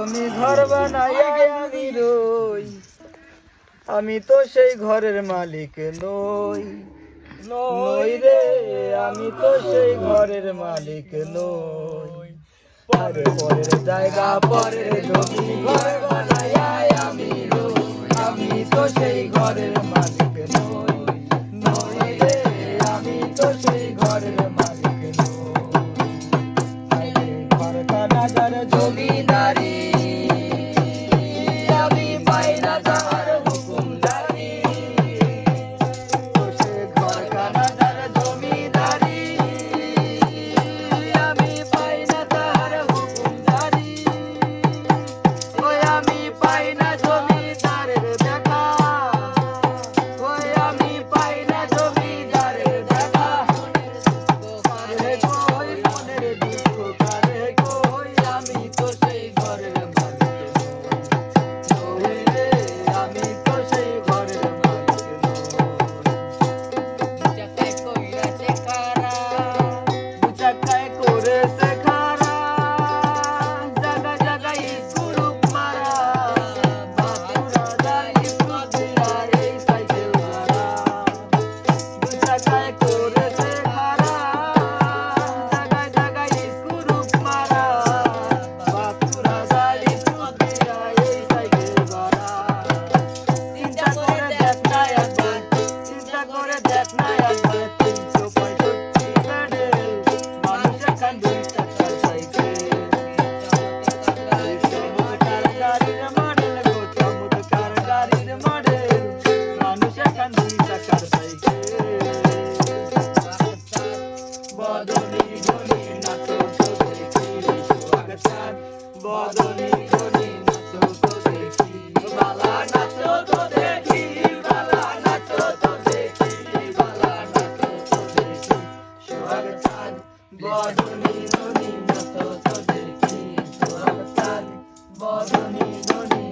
তুমি ঘর বানাই আমি রই আমি তো সেই ঘরের মালিক নই। নই রে, আমি তো সেই ঘরের মালিক নই। পরে পরে জায়গা পরে জমি, ঘর বানাইয়া আমি রই। আমি তো সেই ঘরের মালিক বদনি ননি মত তোদের কি তোর। বদনি ননি